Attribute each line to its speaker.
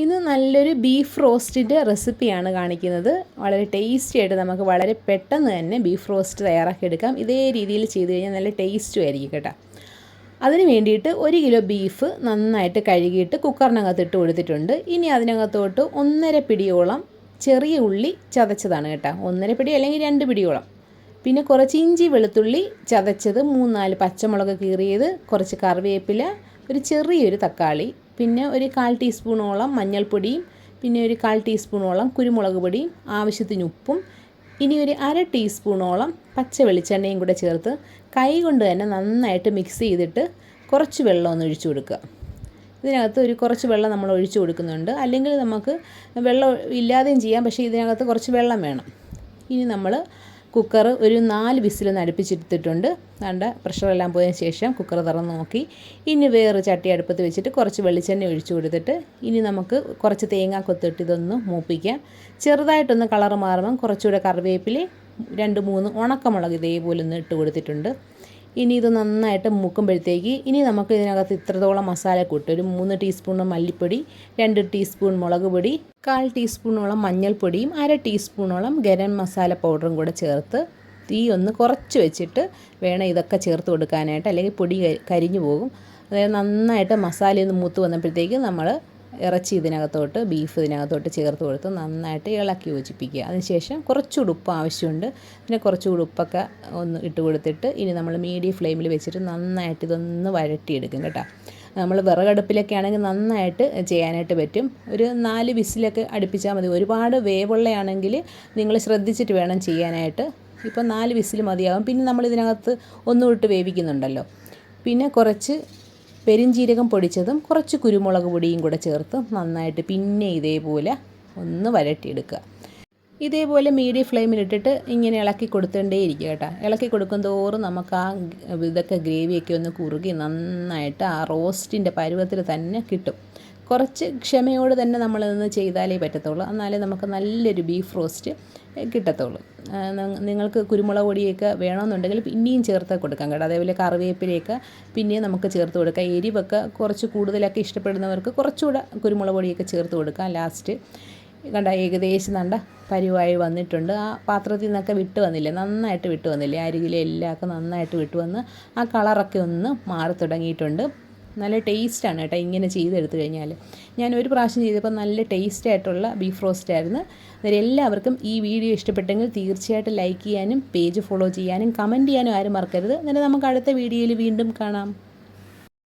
Speaker 1: ഇന്ന് നല്ലൊരു ബീഫ് റോസ്റ്റിന്റെ റെസിപ്പിയാണ് കാണിക്കുന്നത്. വളരെ ടേസ്റ്റി ആയിട്ട് നമുക്ക് വളരെ പെട്ടെന്ന് തന്നെ ബീഫ് റോസ്റ്റ് തയ്യാറാക്കിയെടുക്കാം ഇതേ രീതിയിൽ ചെയ്ത് കഴിഞ്ഞാൽ നല്ല ടേസ്റ്റും ആയിരിക്കും കേട്ടോ. അതിന് വേണ്ടിയിട്ട് ഒരു കിലോ ബീഫ് നന്നായിട്ട് കഴുകിയിട്ട് കുക്കറിനകത്ത് ഇട്ട് കൊടുത്തിട്ടുണ്ട്. ഇനി അതിനകത്തോട്ട് ഒന്നര പിടിയോളം ചെറിയ ഉള്ളി ചതച്ചതാണ് കേട്ടോ. ഒന്നര പിടി അല്ലെങ്കിൽ രണ്ട് പിടിയോളം. പിന്നെ കുറച്ച് ഇഞ്ചി വെളുത്തുള്ളി ചതച്ചത് മൂന്നാൽ പച്ചമുളക് കീറിയത് കുറച്ച് കറിവേപ്പില ഒരു ചെറിയൊരു തക്കാളി പിന്നെ ഒരു കാൽ ടീസ്പൂണോളം മഞ്ഞൾപ്പൊടിയും പിന്നെ ഒരു കാൽ ടീസ്പൂണോളം കുരുമുളക് പൊടിയും ആവശ്യത്തിന് ഉപ്പും ഇനി ഒരു അര ടീസ്പൂണോളം പച്ച വെളിച്ചെണ്ണയും കൂടെ ചേർത്ത് കൈ കൊണ്ട് തന്നെ നന്നായിട്ട് മിക്സ് ചെയ്തിട്ട് കുറച്ച് വെള്ളം ഒന്ന് ഒഴിച്ചു കൊടുക്കുക. ഇതിനകത്ത് ഒരു കുറച്ച് വെള്ളം നമ്മൾ ഒഴിച്ചു കൊടുക്കുന്നുണ്ട്. അല്ലെങ്കിൽ നമുക്ക് വെള്ളം ഇല്ലാതെയും ചെയ്യാം പക്ഷേ ഇതിനകത്ത് കുറച്ച് വെള്ളം വേണം. ഇനി നമ്മൾ കുക്കർ ഒരു നാല് വിസിലൊന്ന് അടുപ്പിച്ചെടുത്തിട്ടുണ്ട്. കണ്ട പ്രഷറെല്ലാം പോയതിന് ശേഷം കുക്കർ തുറന്ന് നോക്കി. ഇനി വേറെ ചട്ടി അടുപ്പത്ത് വെച്ചിട്ട് കുറച്ച് വെളിച്ചെണ്ണ ഒഴിച്ചു കൊടുത്തിട്ട് ഇനി നമുക്ക് കുറച്ച് തേങ്ങ കൊത്തിട്ട് ഇതൊന്ന് മൂപ്പിക്കാം. ചെറുതായിട്ടൊന്ന് കളർ മാറുമ്പം കുറച്ചുകൂടെ കറിവേപ്പില രണ്ട് മൂന്ന് ഉണക്കമുളക് ഇതേപോലെ ഒന്ന് ഇട്ട് കൊടുത്തിട്ടുണ്ട്. ഇനി ഇത് നന്നായിട്ട് മുക്കുമ്പോഴത്തേക്ക് ഇനി നമുക്ക് ഇതിനകത്ത് ഇത്രത്തോളം മസാല കൂട്ടും ഒരു മൂന്ന് ടീസ്പൂൺ മല്ലിപ്പൊടി രണ്ട് ടീസ്പൂൺ മുളക് പൊടി കാൽ ടീസ്പൂണോളം മഞ്ഞൾപ്പൊടിയും അര ടീസ്പൂണോളം ഗരം മസാല പൗഡറും കൂടെ ചേർത്ത് തീ ഒന്ന് കുറച്ച് വെച്ചിട്ട് വേണം ഇതൊക്കെ ചേർത്ത് കൊടുക്കാനായിട്ട്. അല്ലെങ്കിൽ പൊടി കരിഞ്ഞു പോകും. അതായത് നന്നായിട്ട് മസാല ഒന്ന് മൂത്ത് വന്നപ്പോഴത്തേക്ക് നമ്മൾ ഇറച്ചി ഇതിനകത്തോട്ട് ബീഫ് ഇതിനകത്തോട്ട് ചേർത്ത് കൊടുത്ത് നന്നായിട്ട് ഇളക്കി യോജിപ്പിക്കുക. അതിനുശേഷം കുറച്ച് ഉപ്പ് ആവശ്യമുണ്ട്. പിന്നെ കുറച്ച് ഉപ്പൊക്കെ ഒന്ന് ഇട്ട് കൊടുത്തിട്ട് ഇനി നമ്മൾ മീഡിയം ഫ്ലെയിമിൽ വെച്ചിട്ട് നന്നായിട്ട് ഇതൊന്ന് വഴട്ടിയെടുക്കും കേട്ടോ. നമ്മൾ വിറകടുപ്പിലൊക്കെ ആണെങ്കിൽ നന്നായിട്ട് ചെയ്യാനായിട്ട് പറ്റും. ഒരു നാല് വിസിലൊക്കെ അടുപ്പിച്ചാൽ മതി. ഒരുപാട് വേവുള്ളയാണെങ്കിൽ നിങ്ങൾ ശ്രദ്ധിച്ചിട്ട് വേണം ചെയ്യാനായിട്ട്. ഇപ്പം നാല് വിസിൽ മതിയാകും. പിന്നെ നമ്മൾ ഇതിനകത്ത് ഒന്നും ഇട്ട് വേവിക്കുന്നുണ്ടല്ലോ. പിന്നെ കുറച്ച് പെരിഞ്ജീരകം പൊടിച്ചതും കുറച്ച് കുരുമുളക് പൊടിയും കൂടെ ചേർത്ത് നന്നായിട്ട് പിന്നെ ഇതേപോലെ ഒന്ന് വരട്ടിയെടുക്കുക. ഇതേപോലെ മീഡിയം ഫ്ലെയിമിലിട്ടിട്ട് ഇങ്ങനെ ഇളക്കി കൊടുത്തേണ്ടേ ഇരിക്കുക കേട്ടോ. ഇളക്കി കൊടുക്കും തോറും നമുക്ക് ആ ഇതൊക്കെ ഗ്രേവിയൊക്കെ ഒന്ന് കുറുകി നന്നായിട്ട് ആ റോസ്റ്റിന്റെ പരുവത്തിൽ തന്നെ കിട്ടും. കുറച്ച് ക്ഷമയോട് തന്നെ നമ്മളിതൊന്ന് ചെയ്താലേ പറ്റത്തുള്ളൂ. എന്നാലേ നമുക്ക് നല്ലൊരു ബീഫ് റോസ്റ്റ് കിട്ടത്തുള്ളൂ. നിങ്ങൾക്ക് കുരുമുളക് പൊടിയൊക്കെ വേണമെന്നുണ്ടെങ്കിൽ പിന്നെയും ചേർത്ത് കൊടുക്കാം കേട്ടോ. അതേപോലെ കറിവേപ്പിലയൊക്കെ പിന്നെയും നമുക്ക് ചേർത്ത് കൊടുക്കാം. എരിവൊക്കെ കുറച്ച് കൂടുതലൊക്കെ ഇഷ്ടപ്പെടുന്നവർക്ക് കുറച്ചുകൂടെ കുരുമുളക് പൊടിയൊക്കെ ചേർത്ത് കൊടുക്കാം. ലാസ്റ്റ് കണ്ട ഏകദേശം നണ്ട പരിവായി വന്നിട്ടുണ്ട്. ആ പാത്രത്തിൽ നിന്നൊക്കെ വിട്ട് വന്നില്ലേ? നന്നായിട്ട് വിട്ട് വന്നില്ലേ? അരികിലെ എല്ലാവർക്കും നന്നായിട്ട് വിട്ട് വന്ന് ആ കളറൊക്കെ ഒന്ന് മാറി തുടങ്ങിയിട്ടുണ്ട്. നല്ല ടേസ്റ്റാണ് കേട്ടോ ഇങ്ങനെ ചെയ്തെടുത്തു കഴിഞ്ഞാൽ ഞാൻ ഒരു പ്രാവശ്യം ചെയ്തപ്പോൾ നല്ല ടേസ്റ്റ് ആയിട്ടുള്ള ബീഫ് റോസ്റ്റ് ആയിരുന്നു. അന്നേരം എല്ലാവർക്കും ഈ വീഡിയോ ഇഷ്ടപ്പെട്ടെങ്കിൽ തീർച്ചയായിട്ടും ലൈക്ക് ചെയ്യാനും പേജ് ഫോളോ ചെയ്യാനും കമന്റ് ചെയ്യാനും ആരും മറക്കരുത്. എന്നിട്ട് നമുക്ക് അടുത്ത വീഡിയോയിൽ വീണ്ടും കാണാം.